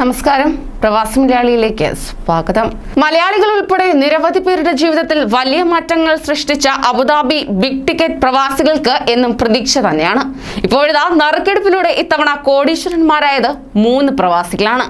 നമസ്കാരം. പ്രവാസി മലയാളിയിലേക്ക് സ്വാഗതം. മലയാളികൾ ഉൾപ്പെടെ നിരവധി പേരുടെ ജീവിതത്തിൽ വലിയ മാറ്റങ്ങൾ സൃഷ്ടിച്ച അബുദാബി ബിഗ് ടിക്കറ്റ് പ്രവാസികൾക്ക് എന്നും പ്രതീക്ഷ തന്നെയാണ്. ഇപ്പോഴിതാ നറുക്കെടുപ്പിലൂടെ ഇത്തവണ കോടീശ്വരന്മാരായത് മൂന്ന് പ്രവാസികളാണ്.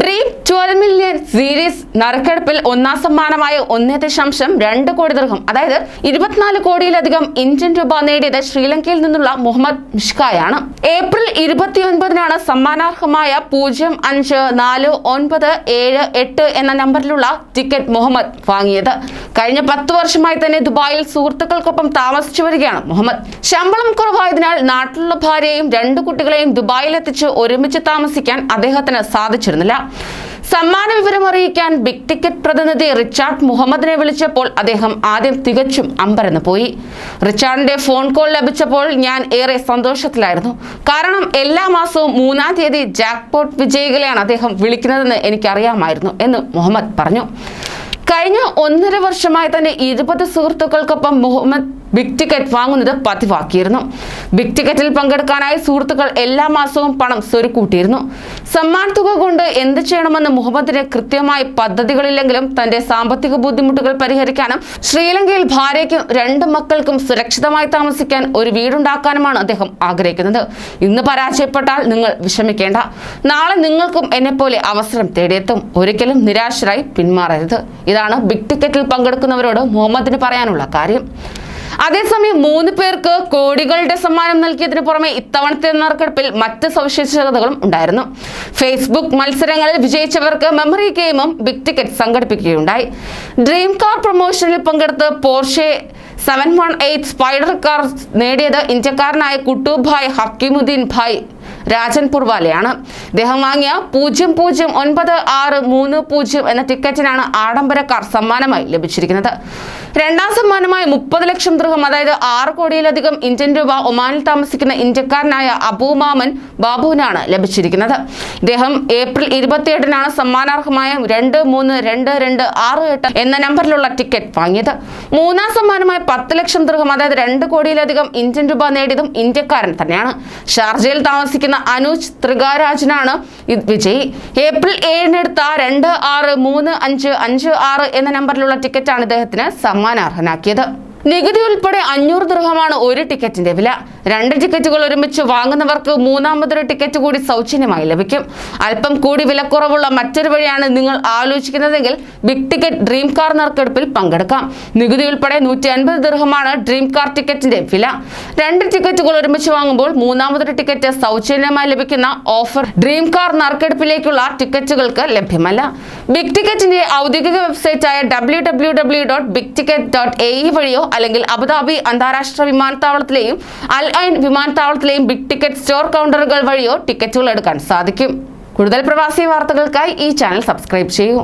ഡ്രീം ട്വൽവ് മില്യൺ സീരീസ് നറുക്കെടുപ്പിൽ ഒന്നാം സമ്മാനമായ ഒന്നേ ദശാംശം രണ്ട് കോടി ദൃഹം അതായത് ഇരുപത്തിനാല് കോടിയിലധികം ഇന്ത്യൻ രൂപ നേടിയത് ശ്രീലങ്കയിൽ നിന്നുള്ള മുഹമ്മദ് മിഷ്കായാണ്. ഏപ്രിൽ ഇരുപത്തിയൊൻപതിനാണ് സമ്മാനാർഹമായ പൂജ്യം അഞ്ച് നാല് ഒൻപത് ഏഴ് എട്ട് എന്ന നമ്പറിലുള്ള ടിക്കറ്റ് മുഹമ്മദ് വാങ്ങിയത്. കഴിഞ്ഞ പത്ത് വർഷമായി തന്നെ ദുബായിൽ സുഹൃത്തുക്കൾക്കൊപ്പം താമസിച്ചു വരികയാണ് മുഹമ്മദ്. ശമ്പളം കുറവായതിനാൽ നാട്ടിലുള്ള ഭാര്യയെയും രണ്ട് കുട്ടികളെയും ദുബായിലെത്തിച്ച് ഒരുമിച്ച് താമസിക്കാൻ അദ്ദേഹത്തിന് സാധിച്ചിരുന്നില്ല. സമ്മാന വിവരം അറിയിക്കാൻ ബിഗ് ടിക്കറ്റ് പ്രതിനിധി റിച്ചാർഡ് മുഹമ്മദിനെ വിളിച്ചപ്പോൾ അദ്ദേഹം ആദ്യം തികച്ചും അമ്പരന്ന് പോയി. റിച്ചാർഡിന്റെ ഫോൺ കോൾ ലഭിച്ചപ്പോൾ ഞാൻ ഏറെ സന്തോഷത്തിലായിരുന്നു. കാരണം എല്ലാ മാസവും മൂന്നാം തീയതി ജാക്ക്പോട്ട് വിജയികളെയാണ് അദ്ദേഹം വിളിക്കുന്നതെന്ന് എനിക്കറിയാമായിരുന്നു എന്ന് മുഹമ്മദ് പറഞ്ഞു. കഴിഞ്ഞ ഒന്നര വർഷമായി തന്നെ ഇരുപത് സുഹൃത്തുക്കൾക്കൊപ്പം മുഹമ്മദ് ബിഗ് ടിക്കറ്റ് വാങ്ങുന്നത് പതിവാക്കിയിരുന്നു. ബിഗ് ടിക്കറ്റിൽ പങ്കെടുക്കാനായി സുഹൃത്തുക്കൾ എല്ലാ മാസവും പണം സ്വരുക്കൂട്ടിയിരുന്നു. സമ്മാന തുക കൊണ്ട് എന്ത് ചെയ്യണമെന്ന് മുഹമ്മദിന് കൃത്യമായി പദ്ധതികളില്ലെങ്കിലും തന്റെ സാമ്പത്തിക ബുദ്ധിമുട്ടുകൾ പരിഹരിക്കാനും ശ്രീലങ്കയിൽ ഭാര്യയ്ക്കും രണ്ട് മക്കൾക്കും സുരക്ഷിതമായി താമസിക്കാൻ ഒരു വീടുണ്ടാക്കാനുമാണ് അദ്ദേഹം ആഗ്രഹിക്കുന്നത്. ഇന്ന് പരാജയപ്പെട്ടാൽ നിങ്ങൾ വിഷമിക്കേണ്ട. നാളെ നിങ്ങൾക്കും എന്നെപ്പോലെ അവസരം തേടിയെത്തും. ഒരിക്കലും നിരാശരായി പിന്മാറരുത്. ഇതാണ് ബിഗ് ടിക്കറ്റിൽ പങ്കെടുക്കുന്നവരോട് മുഹമ്മദിന് പറയാനുള്ള കാര്യം. അതേസമയം മൂന്ന് പേർക്ക് കോടികളുടെ സമ്മാനം നൽകിയതിന് പുറമെ ഇത്തവണത്തെ നറുക്കെടുപ്പിൽ മറ്റ് സവിശേഷതകളും ഉണ്ടായിരുന്നു. ഫേസ്ബുക്ക് മത്സരങ്ങളിൽ വിജയിച്ചവർക്ക് മെമ്മറി ഗെയിമും ബിഗ് ടിക്കറ്റ് സംഘടിപ്പിക്കുകയുണ്ടായി. ഡ്രീം കാർ പ്രൊമോഷനിൽ പങ്കെടുത്ത് Porsche seven one eight Spyder car നേടിയത് ഇന്ത്യക്കാരനായ കുട്ടുഭായ് ഹക്കീമുദ്ദീൻ ഭായ് രാജൻ പുർവാലയാണ്. ഇദ്ദേഹം വാങ്ങിയ പൂജ്യം പൂജ്യം ഒൻപത് ആറ് മൂന്ന് പൂജ്യം എന്ന ടിക്കറ്റിനാണ് ആഡംബര കാർ സമ്മാനമായി ലഭിച്ചിരിക്കുന്നത്. രണ്ടാം സമ്മാനമായി മുപ്പത് ലക്ഷം ദൃഹം അതായത് ആറ് കോടിയിലധികം ഇന്ത്യൻ രൂപ ഒമാനിൽ താമസിക്കുന്ന ഇന്ത്യക്കാരനായ അബൂമാമൻ ബാബുവിനാണ് ലഭിച്ചിരിക്കുന്നത്. ഇദ്ദേഹം ഏപ്രിൽ ഇരുപത്തിയെട്ടിനാണ് സമ്മാനാർഹമായ രണ്ട് മൂന്ന് രണ്ട് രണ്ട് ആറ് എട്ട് എന്ന നമ്പറിലുള്ള ടിക്കറ്റ് വാങ്ങിയത്. മൂന്നാം സമ്മാനമായ പത്ത് ലക്ഷം ദൃഹം അതായത് രണ്ട് കോടിയിലധികം ഇന്ത്യൻ രൂപ നേടിയതും ഇന്ത്യക്കാരൻ തന്നെയാണ്. ഷാർജയിൽ താമസിക്കുന്ന അനുജ് ത്രികാരാജനാണ് വിജയി. ഏപ്രിൽ ഏഴിനെടുത്ത രണ്ട് ആറ് മൂന്ന് അഞ്ച് അഞ്ച് ആറ് എന്ന നമ്പറിലുള്ള ടിക്കറ്റാണ് ഇദ്ദേഹത്തിന് സമ്മാനാർഹനാക്കിയത് നികുതി ഉൾപ്പെടെ അഞ്ഞൂറ് ദൃഹമാണ് ഒരു ടിക്കറ്റിന്റെ വില. രണ്ട് ടിക്കറ്റുകൾ ഒരുമിച്ച് വാങ്ങുന്നവർക്ക് മൂന്നാമതൊരു ടിക്കറ്റ് കൂടി സൗജന്യമായി ലഭിക്കും. അല്പം കൂടി വിലക്കുറവുള്ള മറ്റൊരു വഴിയാണ് നിങ്ങൾ ആലോചിക്കുന്നതെങ്കിൽ ബിഗ് ടിക്കറ്റ് ഡ്രീം കാർ നറുക്കെടുപ്പിൽ പങ്കെടുക്കാം. നികുതി ഉൾപ്പെടെ നൂറ്റി അൻപത് ദൃഹമാണ് ഡ്രീം കാർ ടിക്കറ്റിന്റെ വില. രണ്ട് ടിക്കറ്റുകൾ ഒരുമിച്ച് വാങ്ങുമ്പോൾ മൂന്നാമതൊരു ടിക്കറ്റ് സൗജന്യമായി ലഭിക്കുന്ന ഓഫർ ഡ്രീം കാർ നറുക്കെടുപ്പിലേക്കുള്ള ടിക്കറ്റുകൾക്ക് ലഭ്യമല്ല. ബിഗ് ടിക്കറ്റിന്റെ ഔദ്യോഗിക വെബ്സൈറ്റായ W W W dot big ticket dot A വഴിയോ അല്ലെങ്കിൽ അബുദാബി അന്താരാഷ്ട്ര വിമാനത്താവളത്തിലെയും അൽ ഐൻ വിമാനത്താവളത്തിലെയും ബിഗ് ടിക്കറ്റ് സ്റ്റോർ കൗണ്ടറുകൾ വഴിയോ ടിക്കറ്റുകൾ എടുക്കാൻ സാധിക്കും. കൂടുതൽ പ്രവാസി വാർത്തകൾക്കായി ഈ ചാനൽ സബ്സ്ക്രൈബ് ചെയ്യൂ.